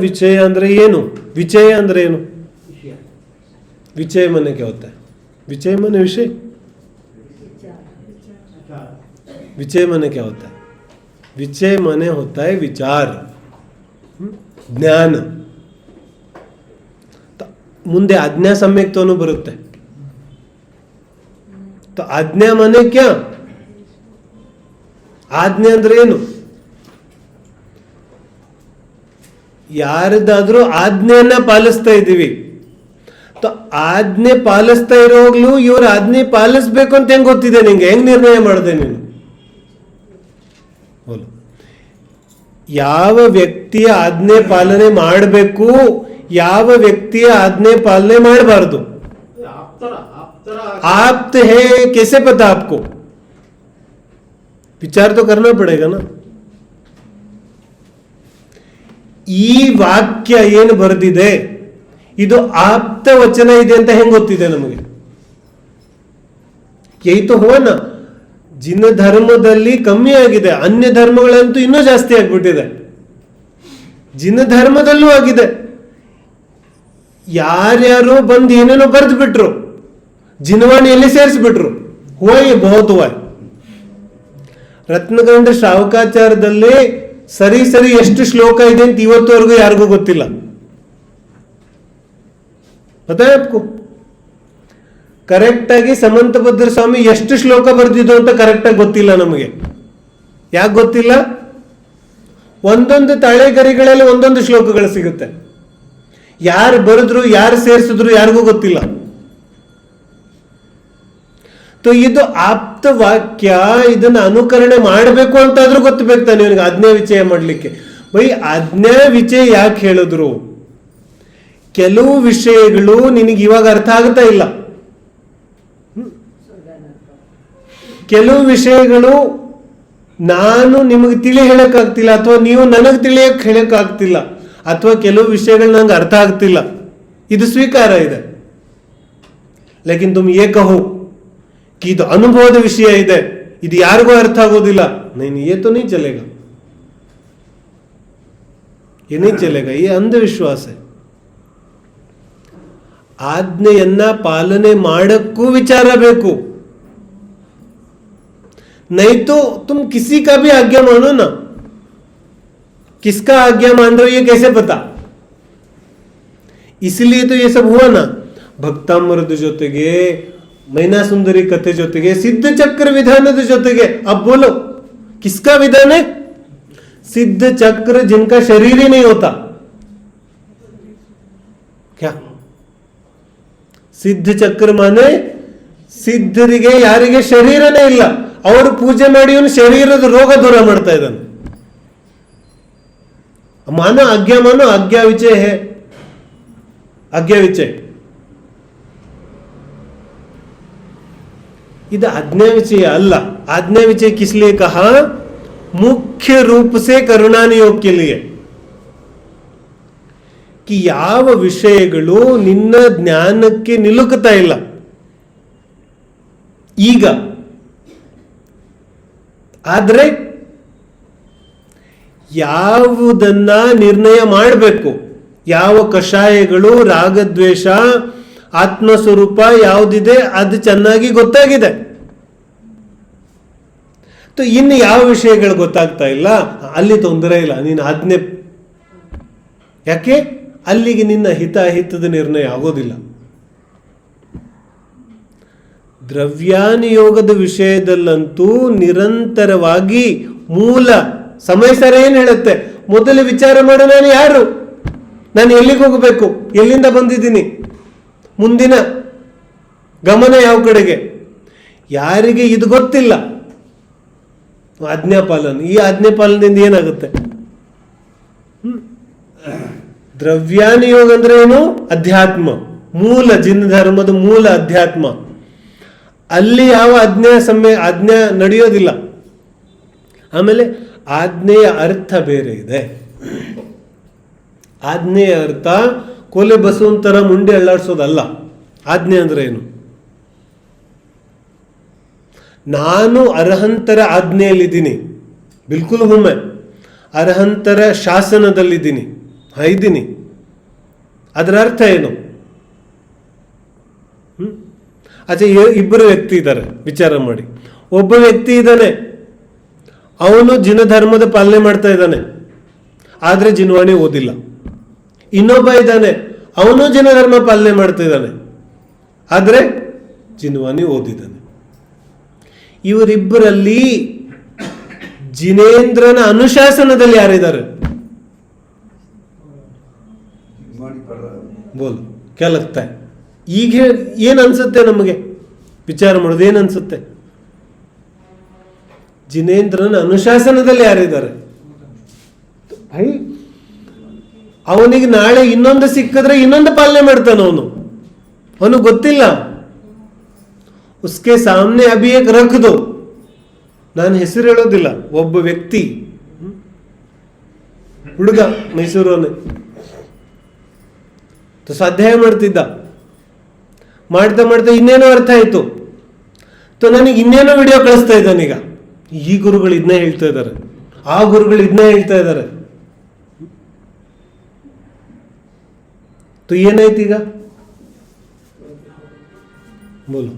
ವಿಚಯ ಅಂದ್ರೆ ಏನು ವಿಚಯ ಅಂದ್ರೆ ಏನು विचय माने क्या होता है विचय माने विषय विचय माने क्या होता है विचय माने होता है विचार हम्म? ज्ञान ತ- ಮುಂದೆ ಆಜ್ಞಾ ಸಮ್ಯಕ್ತವನು ಬರುತ್ತೆ तो ಆಜ್ಞಾ ಮನೆ ಕ್ಯಾ ಆಜ್ಞೆ ಅಂದ್ರೆ ಯಾರದಾದ್ರೂ ಆಜ್ಞೆಯನ್ನ ಪಾಲಿಸ್ತಾ ಇದ್ದೀವಿ तो ಆಜ್ಞೆ ಪಾಲಿಸ್ತಾ ಇರೋವಾಗ್ಲೂ ಇವ್ರ ಆಜ್ಞೆ ಪಾಲಿಸ್ಬೇಕು ಅಂತ ಹೆಂಗ್ ಗೊತ್ತಿದೆ ನಿಂಗೆ ಹೆಂಗ್ ನಿರ್ಣಯ ಮಾಡಿದೆ ನೀನು बोलो ಯಾವ ವ್ಯಕ್ತಿಯ ಆಜ್ಞೆ ಪಾಲನೆ ಮಾಡಬೇಕು ಯಾವ ವ್ಯಕ್ತಿಯ ಆಜ್ಞೆ ಪಾಲನೆ ಮಾಡಬಾರ್ದು ಆಪ್ತರ ಆಪ್ತರ आप है कैसे पता आपको विचार तो करना पड़ेगा ना ಈ ವಾಕ್ಯ ಏನು ಬರೆದಿದೆ? ಇದು ಆಪ್ತ ವಚನ ಇದೆ ಅಂತ ಹೆಂಗ್ ಗೊತ್ತಿದೆ ನಮಗೆ? ಏತು ಹೋನ ಜಿನ ಧರ್ಮದಲ್ಲಿ ಕಮ್ಮಿ ಆಗಿದೆ. ಅನ್ಯ ಧರ್ಮಗಳಂತೂ ಇನ್ನೂ ಜಾಸ್ತಿ ಆಗ್ಬಿಟ್ಟಿದೆ. ಜಿನ ಧರ್ಮದಲ್ಲೂ ಆಗಿದೆ. ಯಾರ್ಯಾರು ಬಂದು ಏನೇನೋ ಬರೆದು ಬಿಟ್ರು ಜಿನವಾಣಿಯಲ್ಲಿ ಸೇರಿಸ್ಬಿಟ್ರು? ಹೋಯ್ ಬಹುತ್ ಹೋಯ್ ರತ್ನಗಂಡ ಶ್ರಾವಕಾಚಾರದಲ್ಲಿ ಸರಿ ಸರಿ, ಎಷ್ಟು ಶ್ಲೋಕ ಇದೆ ಅಂತ ಇವತ್ತುವರೆಗೂ ಯಾರಿಗೂ ಗೊತ್ತಿಲ್ಲ. ಗೊತ್ತಾಯ್ತು ಕರೆಕ್ಟಾಗಿ ಸಮಂತಭದ್ರ ಸ್ವಾಮಿ ಎಷ್ಟು ಶ್ಲೋಕ ಬರೆದಿದ್ದು ಅಂತ ಕರೆಕ್ಟಾಗಿ ಗೊತ್ತಿಲ್ಲ ನಮಗೆ. ಯಾಕೆ ಗೊತ್ತಿಲ್ಲ? ಒಂದೊಂದು ತಳೆಗರಿಗಳಲ್ಲಿ ಒಂದೊಂದು ಶ್ಲೋಕಗಳು ಸಿಗುತ್ತೆ. ಯಾರು ಬರೆದ್ರು, ಯಾರು ಸೇರಿಸಿದ್ರು ಯಾರಿಗೂ ಗೊತ್ತಿಲ್ಲ. ಇದು ಆಪ್ತ ವಾಕ್ಯ, ಇದನ್ನ ಅನುಕರಣೆ ಮಾಡಬೇಕು ಅಂತಾದ್ರೂ ಗೊತ್ತಬೇಕು ತಾನೆ ಇವನಿಗೆ, ಆಜ್ಞಾ ವಿಚಯ ಮಾಡಲಿಕ್ಕೆ. ಬೈ, ಆಜ್ಞಾ ವಿಚಯ ಯಾಕೆ ಹೇಳಿದ್ರು? ಕೆಲವು ವಿಷಯಗಳು ನಿನಗೆ ಇವಾಗ ಅರ್ಥ ಆಗ್ತಾ ಇಲ್ಲ. ಕೆಲವು ವಿಷಯಗಳು ನಾನು ನಿಮಗೆ ತಿಳಿ ಹೇಳಕ್ಕಾಗ್ತಿಲ್ಲ, ಅಥವಾ ನೀವು ನನಗೆ ತಿಳಿಯಕ್ಕೆ ಹೇಳಕ್ಕಾಗ್ತಿಲ್ಲ, ಅಥವಾ ಕೆಲವು ವಿಷಯಗಳು ನಂಗೆ ಅರ್ಥ ಆಗ್ತಿಲ್ಲ. ಇದು ಸ್ವೀಕಾರ ಇದೆ. ಲೇಕಿನ್ ತುಮ್ ಏಕ ಇದು ಅನುಭವದ ವಿಷಯ ಇದೆ ಇದು ಯಾರಿಗೂ ಅರ್ಥ ಆಗೋದಿಲ್ಲ नहीं नहीं ये तो नहीं चलेगा ये नहीं चलेगा ये अंधविश्वास है ಆಜ್ಞೆಯನ್ನ ಪಾಲನೆ ಮಾಡಕ್ಕೂ ವಿಚಾರ ಬೇಕು नहीं तो तुम किसी का भी आज्ञा मानो ना किसका आज्ञा मान रहे हो ये कैसे पता इसलिए तो ये सब हुआ ना ಭಕ್ತಾಮರದ ಜೊತೆಗೆ ಮೈನಾ ಸುಂದರಿ ಕಥೆ ಜೊತೆಗೆ ಸಿದ್ಧ ಚಕ್ರ ವಿಧಾನದ ಜೊತೆಗೆ अब बोलो किसका विधान है सिद्ध चक्र जिनका शरीर ही नहीं होता क्या ಸಿದ್ಧ ಚಕ್ರ ಮಾನೆ ಸಿದ್ಧರಿಗೆ ಯಾರಿಗೆ ಶರೀರನೇ ಇಲ್ಲ ಅವರು ಪೂಜೆ ಮಾಡಿ ಇವನು ಶರೀರದ ರೋಗ ದೂರ ಮಾಡ್ತಾ ಇದ್ದಾನೆ ಮಾನೋ ಆಜ್ಞಾ ಮಾನೋ ಆಜ್ಞಾ ವಿಚಯ ಹೇ आज्ञा विचय ಇದು ಆಜ್ಞಾ ವಿಜಯ ಅಲ್ಲ. ಆಜ್ಞಾ ವಿಜಯ ಕಿಸ್ಲಿಯ ಕಹ ಮುಖ್ಯ ರೂಪ ಸೆ ಕರುಣಾನಿಯೋಗ ಕಿ ಯಾವ ವಿಷಯಗಳು ನಿನ್ನ ಜ್ಞಾನಕ್ಕೆ ನಿಲುಕುತ್ತಾ ಇಲ್ಲ. ಈಗ ಆದ್ರೆ ಯಾವುದನ್ನ ನಿರ್ಣಯ ಮಾಡಬೇಕು? ಯಾವ ಕಷಾಯಗಳು, ರಾಗದ್ವೇಷ ಆತ್ಮಸ್ವರೂಪ ಯಾವುದಿದೆ ಅದು ಚೆನ್ನಾಗಿ ಗೊತ್ತಾಗಿದೆ. ಇನ್ನು ಯಾವ ವಿಷಯಗಳು ಗೊತ್ತಾಗ್ತಾ ಇಲ್ಲ? ಅಲ್ಲಿ ತೊಂದರೆ ಇಲ್ಲ. ನೀನು ಆಜ್ಞೆ ಯಾಕೆ? ಅಲ್ಲಿಗೆ ನಿನ್ನ ಹಿತ ಹಿತದ ನಿರ್ಣಯ ಆಗೋದಿಲ್ಲ. ದ್ರವ್ಯಾನಿಯೋಗದ ವಿಷಯದಲ್ಲಂತೂ ನಿರಂತರವಾಗಿ ಮೂಲ ಸಮಯ ಸರ ಏನ್ ಹೇಳುತ್ತೆ? ಮೊದಲು ವಿಚಾರ ಮಾಡು, ನಾನು ಯಾರು? ನಾನು ಎಲ್ಲಿಗೆ ಹೋಗಬೇಕು? ಎಲ್ಲಿಂದ ಬಂದಿದ್ದೀನಿ? ಮುಂದಿನ ಗಮನ ಯಾವ ಕಡೆಗೆ? ಯಾರಿಗೆ ಇದು ಗೊತ್ತಿಲ್ಲ? ಆಜ್ಞಾಪಾಲನ. ಈ ಆಜ್ಞಾಪಾಲನದಿಂದ ಏನಾಗುತ್ತೆ. ದ್ರವ್ಯಾನಿಯೋಗ ಅಂದ್ರೆ ಏನು? ಅಧ್ಯಾತ್ಮ. ಮೂಲ ಜಿನ್ ಧರ್ಮದ ಮೂಲ ಅಧ್ಯಾತ್ಮ. ಅಲ್ಲಿ ಯಾವ ಆಜ್ಞಾ ಸಮಯ ಆಜ್ಞೆ ನಡೆಯೋದಿಲ್ಲ. ಆಮೇಲೆ ಆಜ್ಞೆಯ ಅರ್ಥ ಬೇರೆ ಇದೆ. ಆಜ್ಞೆಯ ಅರ್ಥ ಕೊಲೆ ಬಸವನ ಥರ ಮುಂಡೆ ಅಳ್ಳಾಡ್ಸೋದಲ್ಲ. ಆಜ್ಞೆ ಅಂದ್ರೆ ಏನು? ನಾನು ಅರ್ಹಂತರ ಆಜ್ಞೆಯಲ್ಲಿದ್ದೀನಿ. ಬಿಲ್ಕುಲ್ ಹುಮ್ಮೆ. ಅರ್ಹಂತರ ಶಾಸನದಲ್ಲಿದ್ದೀನಿ. ಇದ್ದೀನಿ ಅದರ ಅರ್ಥ ಏನು? ಆಚೆ ಇಬ್ಬರು ವ್ಯಕ್ತಿ ಇದ್ದಾರೆ. ವಿಚಾರ ಮಾಡಿ. ಒಬ್ಬ ವ್ಯಕ್ತಿ ಇದ್ದಾನೆ. ಅವನು ಜಿನ ಧರ್ಮದ ಪಾಲನೆ ಮಾಡ್ತಾ ಇದ್ದಾನೆ. ಆದರೆ ಜಿನವಾಣಿ ಓದಿಲ್ಲ. ಇನ್ನೊಬ್ಬ ಇದ್ದಾನೆ. ಅವನು ಧರ್ಮ ಪಾಲನೆ ಮಾಡ್ತಿದ್ದಾನೆ. ಆದರೆ ಜಿನ್ವಾನಿ ಓದಿದ್ದಾನೆ. ಇವರಿಬ್ಬರಲ್ಲಿ ಜಿನೇಂದ್ರನ ಅನುಶಾಸನದಲ್ಲಿ ಯಾರಿದ್ದಾರೆ? ಬೋಲು ಕೆಲತ್ತ ಈಗ ಏನು ಅನ್ಸುತ್ತೆ ನಮಗೆ? ವಿಚಾರ ಮಾಡೋದು ಏನು ಅನ್ಸುತ್ತೆ? ಜಿನೇಂದ್ರನ ಅನುಶಾಸನದಲ್ಲಿ ಯಾರಿದ್ದಾರೆ? ಅವನಿಗೆ ನಾಳೆ ಇನ್ನೊಂದು ಸಿಕ್ಕಿದ್ರೆ ಇನ್ನೊಂದು ಪಾಲನೆ ಮಾಡ್ತಾನ ಅವನು. ಅವನು ಗೊತ್ತಿಲ್ಲ. ಉಸ್ಕೆ ಸಾಮ್ನೆ ಅಭಿಯಕ್ ರಖದು ನಾನು ಹೆಸರು ಹೇಳೋದಿಲ್ಲ, ಒಬ್ಬ ವ್ಯಕ್ತಿ. ಹುಡುಗ ಮೈಸೂರವನೇ ಸ್ವಾಧ್ಯಾಯ ಮಾಡ್ತಿದ್ದ. ಮಾಡ್ತಾ ಮಾಡ್ತಾ ಇನ್ನೇನೋ ಅರ್ಥ ಆಯ್ತು. ತೊ ನನಗೆ ಇನ್ನೇನೋ ವಿಡಿಯೋ ಕಳಿಸ್ತಾ ಇದ್ದಾನೀಗ ಈ ಗುರುಗಳು ಇದನ್ನೇ ಹೇಳ್ತಾ ಇದ್ದಾರೆ. ಆ ಗುರುಗಳು ಇದನ್ನೇ ಹೇಳ್ತಾ ಇದ್ದಾರೆ. ತು ಏನಾಯ್ತು ಈಗ? ಬೋಲು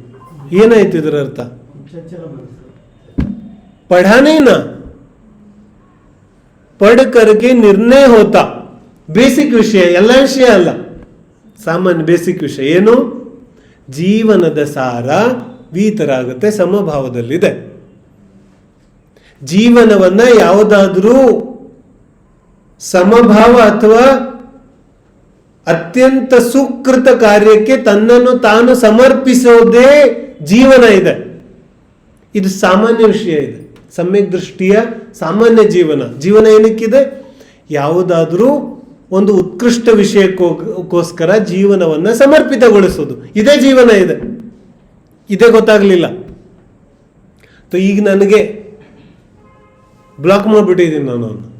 ಏನಾಯ್ತು ಇದರ ಅರ್ಥ? ಪಢಾನೇನ? ಪಡ್ ಕರ್ಗೆ ನಿರ್ಣಯ ಹೋತ. ಬೇಸಿಕ್ ವಿಷಯ, ಎಲ್ಲ ವಿಷಯ ಅಲ್ಲ. ಸಾಮಾನ್ಯ ಬೇಸಿಕ್ ವಿಷಯ ಏನು? ಜೀವನದ ಸಾರ ವೀತರಾಗುತ್ತೆ, ಸಮಭಾವದಲ್ಲಿದೆ. ಜೀವನವನ್ನ ಯಾವುದಾದ್ರೂ ಸಮಭಾವ ಅಥವಾ ಅತ್ಯಂತ ಸುಕೃತ ಕಾರ್ಯಕ್ಕೆ ತನ್ನನ್ನು ತಾನು ಸಮರ್ಪಿಸೋದೇ ಜೀವನ ಇದೆ. ಇದು ಸಾಮಾನ್ಯ ವಿಷಯ ಇದೆ. ಸಮ್ಯಕ್ ದೃಷ್ಟಿಯ ಸಾಮಾನ್ಯ ಜೀವನ. ಜೀವನ ಏನಕ್ಕಿದೆ? ಯಾವುದಾದರೂ ಒಂದು ಉತ್ಕೃಷ್ಟ ವಿಷಯಕ್ಕೋಸ್ಕರ ಜೀವನವನ್ನ ಸಮರ್ಪಿತಗೊಳಿಸೋದು. ಇದೇ ಜೀವನ ಇದೆ. ಇದೇ ಗೊತ್ತಾಗ್ಲಿಲ್ಲ. ಈಗ ನನಗೆ ಬ್ಲಾಕ್ ಮಾಡಿಬಿಟ್ಟಿದ್ದೀನಿ ನಾನು.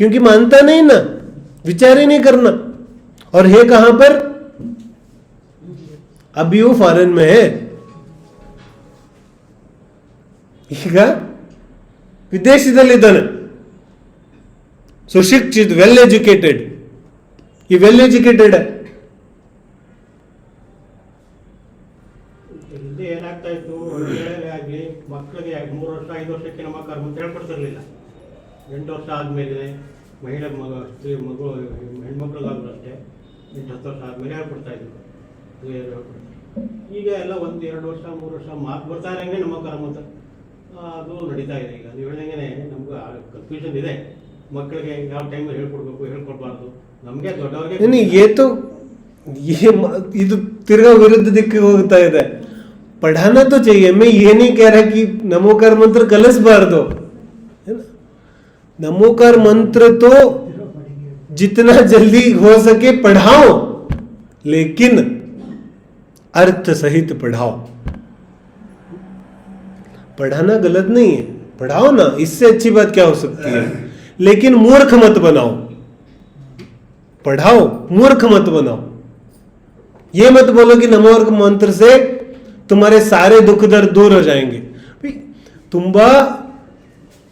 क्योंकि मानता नहीं ना विचार ही नहीं करना और है कहां पर अभी वो फॉरेन में है ಈಗ ವಿದೇಶದಲ್ಲಿದ್ದಾನೆ ಸುಶಿಕ್ಷಿತ್ ವೆಲ್ ಎಜುಕೇಟೆಡ್ ಈ ವೆಲ್ ಎಜುಕೇಟೆಡ್ ಹಿಂದೆ ಏನಾಗ್ತಾ ಇತ್ತು ಮಹಿಳೆಯರೇ ಆಗ್ಲಿ ಮಕ್ಕಳಿಗೆ ಮೂರು ವರ್ಷ ಐದು ವರ್ಷಕ್ಕೆ ನಮ್ಮ ಕರ್ಮ ಅಂತ ಹೇಳ್ಕೊಡ್ತಿರ್ಲಿಲ್ಲ ಎಂಟು ವರ್ಷ ಆದ್ಮೇಲೆ ಮಹಿಳೆ ಮಗ ಸ್ತ್ರೀ ಮಗಳು ಹೆಣ್ಮಕ್ಳಿಗಾದ್ರೂ ಅಷ್ಟೇ ಎಂಟು ಹತ್ತು ವರ್ಷ ಆದಮೇಲೆ ಹೇಳ್ಕೊಡ್ತಾಯಿದ್ರು ಇದ್ರು? ಈಗ ಎಲ್ಲ ಒಂದು ಎರಡು ವರ್ಷ ಮೂರು ವರ್ಷ ಮಾತು ಬರ್ತಾ ಇರಂಗೆ ನಮ್ಮ ಕರ್ಮಂತ ಅದು ನಡೀತಾ ಇದೆ ಈಗ. ನೀವು ಹೇಳ್ದಂಗೆ ನಮ್ಗೆ ಕನ್ಫ್ಯೂಷನ್ ಇದೆ. ಮಕ್ಕಳಿಗೆ ಯಾವ ಟೈಮಲ್ಲಿ ಹೇಳ್ಕೊಡ್ಬೇಕು ಹೇಳ್ಕೊಡ್ಬಾರ್ದು. ನಮಗೆ ದೊಡ್ಡವ್ರಿಗೆ ಏತು ಇದು ತಿರ್ಗಾ ವಿರುದ್ಧ ದಿಕ್ಕಿಗೆ ಹೋಗ್ತಾ ಇದೆ. ಪಠಾನ ತೋ ಚೈಯೆ ಏನೇ ಕ್ಯಾರ ಕಿ ಮಂತ್ರ ಕರ್ಮಂತ್ರ ಕಲಿಸ್ಬಾರ್ದು. नमोकार मंत्र तो जितना जल्दी हो सके पढ़ाओ, लेकिन अर्थ सहित पढ़ाओ। पढ़ाना गलत नहीं है। पढ़ाओ ना, इससे अच्छी बात क्या हो सकती है? लेकिन मूर्ख मत बनाओ। पढ़ाओ, मूर्ख मत बनाओ। ये मत बोलो कि नमो मंत्र से तुम्हारे सारे दुख दर्द दूर हो जाएँगे। ತುಂಬಾ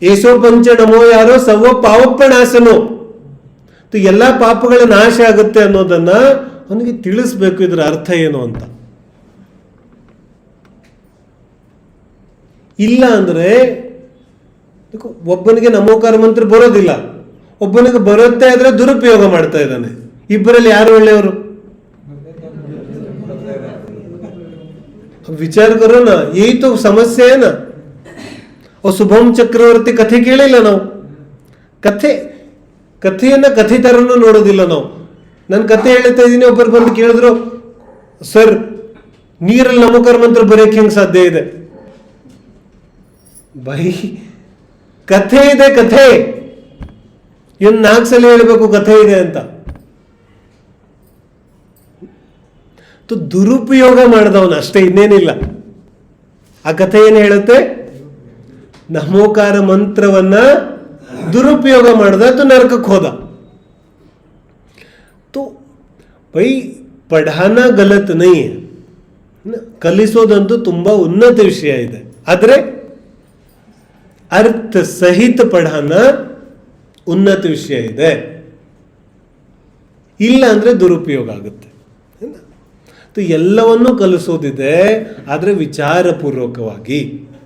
ಏಸೋ ಪಂಚ ನಮೋ ಯಾರೋ ಸರ್ವ ಪಾವಪ್ಪಣಾಸನು ಎಲ್ಲ ಪಾಪಗಳ ನಾಶ ಆಗುತ್ತೆ ಅನ್ನೋದನ್ನ ಅವನಿಗೆ ತಿಳಿಸ್ಬೇಕು ಇದರ ಅರ್ಥ ಏನು ಅಂತ. ಇಲ್ಲ ಅಂದ್ರೆ ಒಬ್ಬನಿಗೆ ನಮೋಕಾರ ಮಂತ್ರ ಬರೋದಿಲ್ಲ. ಒಬ್ಬನಿಗೆ ಬರುತ್ತೆ ಆದ್ರೆ ದುರುಪಯೋಗ ಮಾಡ್ತಾ ಇದ್ದಾನೆ. ಇಬ್ಬರಲ್ಲಿ ಯಾರು ಒಳ್ಳೆಯವರು? ವಿಚಾರಕರು ಏತು ಸಮಸ್ಯೆ ಏನ ಸುಭಂ ಚಕ್ರವರ್ತಿ ಕಥೆ ಕೇಳಿಲ್ಲ ನಾವು. ಕಥೆ, ಕಥೆಯನ್ನು ಕಥಿತರನ್ನು ನೋಡೋದಿಲ್ಲ ನಾವು. ನನ್ನ ಕಥೆ ಹೇಳ್ತಾ ಇದ್ದೀನಿ, ಒಬ್ಬರು ಬಂದು ಕೇಳಿದ್ರು, ಸರ್, ನೀರಲ್ಲಿ ನಮಕರ ಮಂತ್ರ ಬರೆಯಕ್ಕೆ ಹೆಂಗ್ ಸಾಧ್ಯ ಇದೆ? ಬೈ, ಕಥೆ ಇದೆ, ಕಥೆ. ಇವನ್ ನಾಲ್ಕು ಸಲ ಹೇಳಬೇಕು, ಕಥೆ ಇದೆ ಅಂತ. ದುರುಪಯೋಗ ಮಾಡಿದವನು ಅಷ್ಟೇ, ಇನ್ನೇನಿಲ್ಲ. ಆ ಕಥೆ ಏನು ಹೇಳುತ್ತೆ? ನಮೋಕಾರ ಮಂತ್ರವನ್ನ ದುರುಪಯೋಗ ಮಾಡ್ದ ತು ನರಕಕ್ಕೆ ಹೋದ तो भाई ಪಢಾನ ಗಲತ್ ನೈ ಕಲಿಸೋದಂತೂ ತುಂಬಾ ಉನ್ನತ ವಿಷಯ ಇದೆ ಆದ್ರೆ अर्थ सहित पढ़ाना ಉನ್ನತ ವಿಷಯ ಇದೆ ಇಲ್ಲ ಅಂದ್ರೆ ದುರುಪಯೋಗ ಆಗುತ್ತೆ ಏನ? ತು ಎಲ್ಲವನ್ನೂ ಕಲಿಸೋದಿದೆ ಆದರೆ ವಿಚಾರಪೂರ್ವಕವಾಗಿ